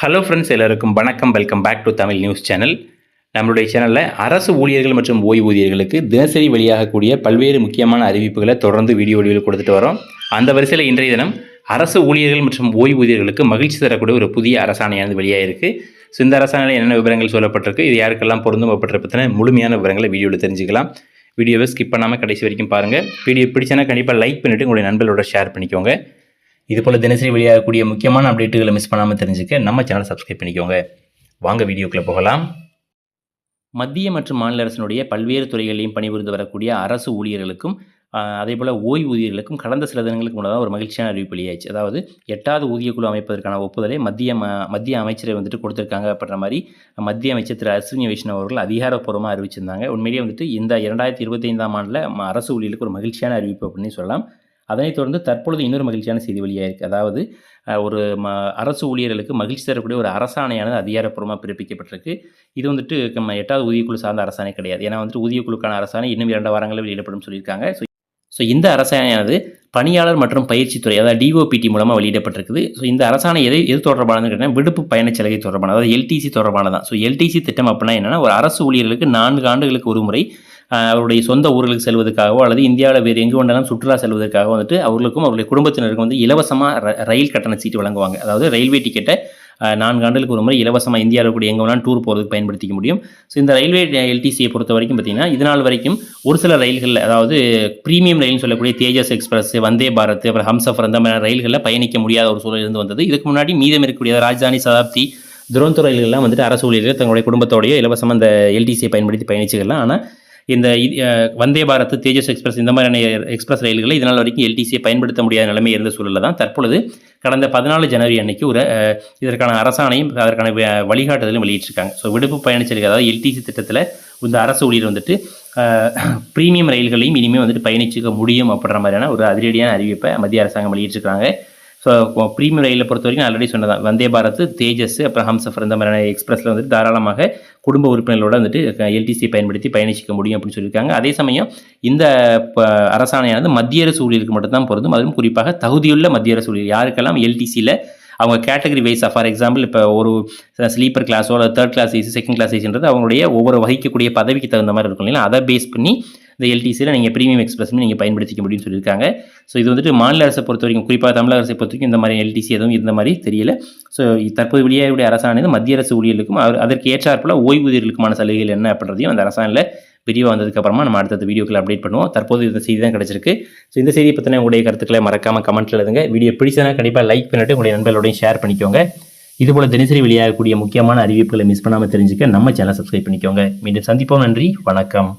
Hello friends எல்லாருக்கும் வணக்கம். Welcome back to Tamil news channel நம்மளுடைய சேனலில் அரசு ஊழியர்கள் மற்றும் ஓய்வூதியர்களுக்கு தினசரி வெளியாகக்கூடிய பல்வேறு முக்கியமான அறிவிப்புகளை தொடர்ந்து வீடியோ வடிவில் கொடுத்துட்டு வரோம். அந்த வரிசையில் இன்றைய தினம் அரசு ஊழியர்கள் மற்றும் ஓய்வூதியர்களுக்கு மகிழ்ச்சி தரக்கூடிய ஒரு புதிய அரசாணையானது வெளியாகிருக்கு ஸோ இந்த அரசாணையில் என்னென்ன விவரங்கள் சொல்லப்பட்டிருக்கு இது யாருக்கெல்லாம் பொருந்தும் பற்றின முழுமையான விவரங்களை வீடியோவில் தெரிஞ்சுக்கலாம். வீடியோவை ஸ்கிப் பண்ணாமல் கடைசி வரைக்கும் பாருங்கள் வீடியோ பிடிச்சனா கண்டிப்பாக லைக் பண்ணிவிட்டு உங்களுடைய நண்பர்களோட ஷேர் பண்ணிக்கோங்க. இது போல் தினசரி வெளியாகக்கூடிய முக்கியமான அப்டேட்டுகளை மிஸ் பண்ணாமல் தெரிஞ்சுக்க நம்ம சேனலை சப்ஸ்கிரைப் பண்ணிக்கோங்க. வாங்க வீடியோக்குள்ளே போகலாம். மத்திய மற்றும் மாநில அரசினுடைய பல்வேறு துறைகளிலும் பணிபுரிந்து வரக்கூடிய அரசு ஊழியர்களுக்கும் அதே போல் ஓய்வூதியர்களுக்கும் கடந்த சில தினங்களுக்கு முன்னதாக ஒரு மகிழ்ச்சியான அறிவிப்பு வெளியாச்சு அதாவது எட்டாவது ஊதியக்குழு அமைப்பதற்கான ஒப்புதலை மத்திய ம- மத்திய அமைச்சரை வந்துட்டு கொடுத்துருக்காங்க அப்படின்ற மாதிரி மத்திய அமைச்சர் திரு. அஸ்வினி வைஷ்ணவ் அவர்கள் அதிகாரப்பூர்வமாக அறிவிச்சிருந்தாங்க. உண்மையிலேயே வந்துட்டு இந்த இரண்டாயிரத்தி இருபத்தைந்தாம் ஆண்டில் அரசு ஊழியர்களுக்கு ஒரு மகிழ்ச்சியான அறிவிப்பு அப்படின்னு சொல்லலாம். அதனைத் தொடர்ந்து தற்பொழுது இன்னொரு மகிழ்ச்சியான செய்தி வெளியாயிருக்கு அதாவது ஒரு ம அரசு ஊழியர்களுக்கு மகிழ்ச்சி தரக்கூடிய ஒரு அரசாணையானது அதிகாரப்பூர்வமாக பிறப்பிக்கப்பட்டிருக்கு. இது வந்துட்டு நம்ம எட்டாவது ஊதியக்குழு சார்ந்த அரசாணை கிடையாது. ஏன்னா வந்துட்டு ஊதியக்குழுக்கான அரசாணை இன்னும் இரண்டு வாரங்களில் வெளியிடப்படும் சொல்லியிருக்காங்க. ஸோ ஸோ இந்த அரசாணையானது பணியாளர் மற்றும் பயிற்சித்துறை அதாவது டிஓபிடி மூலமாக வெளியிடப்பட்டிருக்குது. ஸோ இந்த அரசாணை எது எது தொடர்பானதுன்னு கேட்டால் விடுப்பு பயணச் சலுகை தொடர்பானது அதாவது எல்டிசி தொடர்பானதான் ஸோ எல்டிசி திட்டம் அப்படின்னா என்னென்னா ஒரு அரசு ஊழியர்களுக்கு நான்கு ஆண்டுகளுக்கு ஒரு முறை அவருடைய சொந்த ஊர்களுக்கு செல்வதற்காகவோ அல்லது இந்தியாவில் வேறு எங்கு வேண்டாலும் சுற்றுலா செல்வதற்காக வந்துட்டு அவர்களுக்கும் அவருடைய குடும்பத்தினருக்கும் வந்து இலவசமாக ரயில் கட்டண சீட்டு வழங்குவாங்க. அதாவது ரயில்வே டிக்கெட்டை நான்கு ஆண்டுகளுக்கு ஒரு முறை இலவசமாக இந்தியாவில் கூட எங்கே வேணாலும் டூர் போகிறதுக்கு பயன்படுத்திக்க முடியும். ஸோ இந்த ரயில்வே எல்டிசியை பொறுத்த வரைக்கும் பார்த்தீங்கன்னா இது நாள் வரைக்கும் ஒரு சில ரயில்களில் அதாவது ப்ரீமியம் ரயில்னு சொல்லக்கூடிய தேஜஸ் எக்ஸ்பிரஸ் வந்தே பாரத் அப்புறம் ஹம்சஃபர் அந்த மாதிரி ரயில்களில் பயணிக்க முடியாத ஒரு சூழல் இருந்து வந்தது. இதுக்கு முன்னாடி மீதம் இருக்கக்கூடிய ராஜதானி சதாப்தி துரந்தோ ரயில்கள்லாம் வந்துட்டு அரசு ஊழியர்கள் தங்களுடைய குடும்பத்தோடய இலவசமாக இந்த எல்டிசியை பயன்படுத்தி பயணிச்சுக்கலாம். ஆனால் இந்த வந்தே பாரத் தேஜஸ் எக்ஸ்பிரஸ் இந்த மாதிரியான எக்ஸ்பிரஸ் ரயில்களை இதனால் வரைக்கும் எல்டிசியை பயன்படுத்த முடியாத நிலைமை இருந்த சூழலில் தான் தற்பொழுது கடந்த பதினாலு ஜனவரி அன்னைக்கு ஒரு இதற்கான அரசாணையும் அதற்கான வ- வழிகாட்டுதலும் வெளியிட்டிருக்காங்க. ஸோ விடுப்பு பயணச்சலுகை அதாவது எல்டிசி திட்டத்தில் இந்த அரசு ஊழியர் வந்துட்டு ப்ரீமியம் ரயில்களையும் இனிமேல் வந்துட்டு பயணிச்சுக்க முடியும் அப்படின்ற மாதிரியான ஒரு அதிரடியான அறிவிப்பை மத்திய அரசாங்கம் வெளியிட்டிருக்காங்க ஸோ ப்ரீமியம் ரயிலை பொறுத்த வரைக்கும் ஆல்ரெடி சொன்னதான். வந்தே பாரத் தேஜஸ் அப்புறம் ஹம்சஃபர் இந்த மாதிரியான எக்ஸ்பிரஸில் வந்துட்டு தாராளமாக குடும்ப உறுப்பினர்களோட வந்துட்டு எல்டிசி பயன்படுத்தி பயணிச்சிக்க முடியும் அப்படின்னு சொல்லியிருக்காங்க. அதே சமயம் இந்த ப- அரசாணையானது மத்திய அரசு ஊழியருக்கு மட்டும்தான் பொருந்தும். அதுவும் குறிப்பாக தகுதியுள்ள மத்திய அரசு ஊழியர். யாருக்கெல்லாம் எல்டிசியில் அவங்க கேட்டகரி வைஸாக ஃபார் எக்ஸாம்பிள் இப்போ ஒரு ஸ்லீப்பர் கிளாஸோ அல்லது third class AC second class ஏசின்றது அவங்களுடைய ஒவ்வொரு வகிக்கக்கூடிய பதவிக்கு தகுந்த மாதிரி இருக்கும் இல்லைங்களா? அதை பேஸ் பண்ணி இந்த எல்டிசியில் நீங்கள் ப்ரீமியம் எக்ஸ்பிரஸ் நீங்கள் பயன்படுத்திக்க முடியும்னு சொல்லியிருக்காங்க. ஸோ இது வந்துட்டு மாநில அரசை பொறுத்த வரைக்கும் குறிப்பாக தமிழக அரசை பொறுத்த வரைக்கும் இந்த மாதிரி எல்டிசி எதுவும் இருந்த மாதிரி தெரியல. ஸோ தற்போது வெளியாகக்கூடிய அரசானது மத்திய அரசு ஊழியர்களுக்கும் அவர் அதற்கு ஏற்றாற்போல் ஓய்வூதியர்களுக்குமான சலுகைகள் என்ன அப்படின்றதையும் அந்த அரசாணையில் விரிவாக வந்ததுக்கப்புறமா நம்ம அடுத்த வீடியோக்களை அப்டேட் பண்ணுவோம். தற்போது இந்த செய்தி தான் கிடச்சிருக்கு. ஸோ இந்த செய்தியை பற்றின உங்களுடைய கருத்துக்களை மறக்காமல் கமெண்ட்டில் எழுதுங்க. வீடியோ பிடிச்சதுனா கண்டிப்பாக லைக் பண்ணிட்டு உங்களுடைய நண்பர்களோடையும் ஷேர் பண்ணிக்கோங்க. இதுபோல் தினசரி வெளியாகக்கூடிய முக்கியமான அறிவிப்புகளை மிஸ் பண்ணாமல் தெரிஞ்சுக்க நம்ம சேனல் சப்ஸ்கிரைப் பண்ணிக்கோங்க. மீண்டும் சந்திப்போம். நன்றி. வணக்கம்.